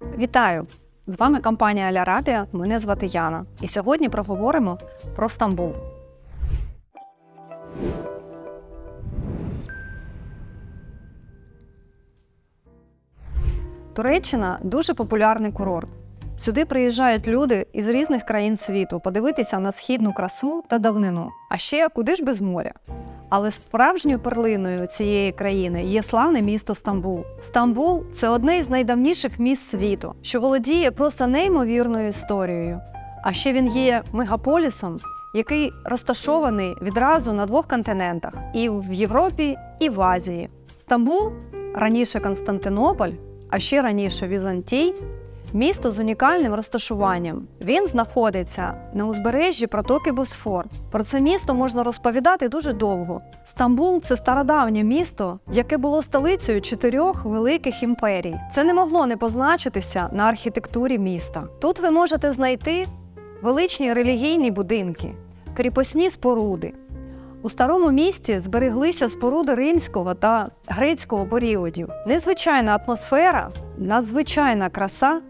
Вітаю! З вами компанія Алярабія. Мене звати Яна. І сьогодні проговоримо про Стамбул. Туреччина дуже популярний курорт. Сюди приїжджають люди із різних країн світу подивитися на східну красу та давнину. А ще куди ж без моря? Але справжньою перлиною цієї країни є славне місто Стамбул. Стамбул це одне із найдавніших міст світу, що володіє просто неймовірною історією. А ще він є мегаполісом, який розташований відразу на двох континентах і в Європі, і в Азії. Стамбул раніше Константинополь, а ще раніше Візантій. Місто з унікальним розташуванням. Він знаходиться на узбережжі протоки Босфор. Про це місто можна розповідати дуже довго. Стамбул це стародавнє місто, яке було столицею чотирьох великих імперій. Це не могло не позначитися на архітектурі міста. Тут ви можете знайти величні релігійні будинки, кріпосні споруди. У старому місті збереглися споруди римського та грецького періодів. Незвичайна атмосфера, надзвичайна краса.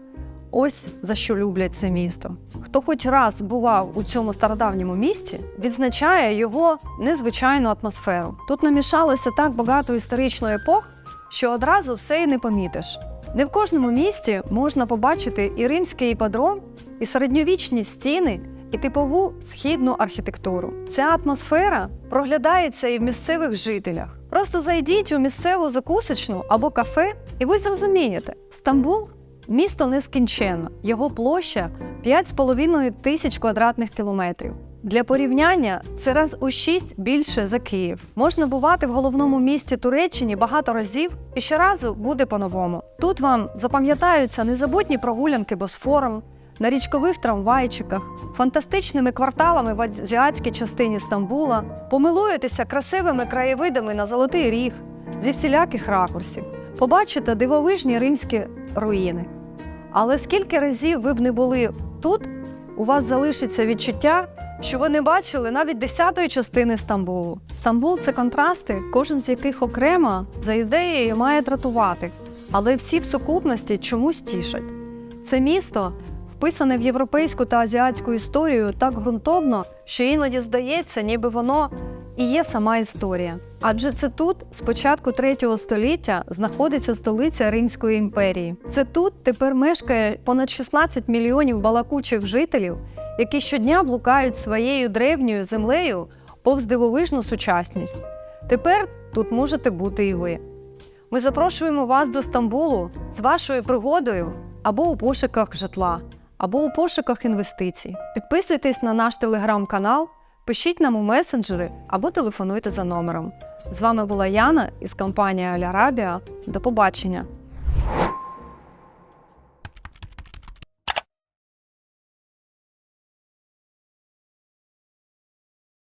Ось за що люблять це місто. Хто хоч раз бував у цьому стародавньому місті, відзначає його незвичайну атмосферу. Тут намішалося так багато історичної епох, що одразу все й не помітиш. Не в кожному місті можна побачити і римський іпадром, і середньовічні стіни, і типову східну архітектуру. Ця атмосфера проглядається і в місцевих жителях. Просто зайдіть у місцеву закусочну або кафе, і ви зрозумієте, Стамбул Місто нескінченно, його площа 5,5 тисяч квадратних кілометрів. Для порівняння це раз у 6 більше за Київ. Можна бувати в головному місті Туреччині багато разів, і щоразу буде по-новому. Тут вам запам'ятаються незабутні прогулянки Босфором, на річкових трамвайчиках, фантастичними кварталами в азіатській частині Стамбула, помилуєтеся красивими краєвидами на Золотий Ріг зі всіляких ракурсів, побачите дивовижні римські руїни. Але скільки разів ви б не були тут, у вас залишиться відчуття, що ви не бачили навіть десятої частини Стамбулу. Стамбул це контрасти, кожен з яких окремо за ідеєю має дратувати, але всі в сукупності чомусь тішать. Це місто вписане в європейську та азіатську історію так ґрунтовно, що іноді здається, ніби воно і є сама історія. Адже це тут, з початку третього століття, знаходиться столиця Римської імперії. Це тут тепер мешкає понад 16 мільйонів балакучих жителів, які щодня блукають своєю древньою землею повз дивовижну сучасність. Тепер тут можете бути і ви. Ми запрошуємо вас до Стамбулу з вашою пригодою або у пошуках житла, або у пошуках інвестицій. Підписуйтесь на наш телеграм-канал. Пишіть нам у месенджери або телефонуйте за номером. З вами була Яна із компанії Алярабія. До побачення!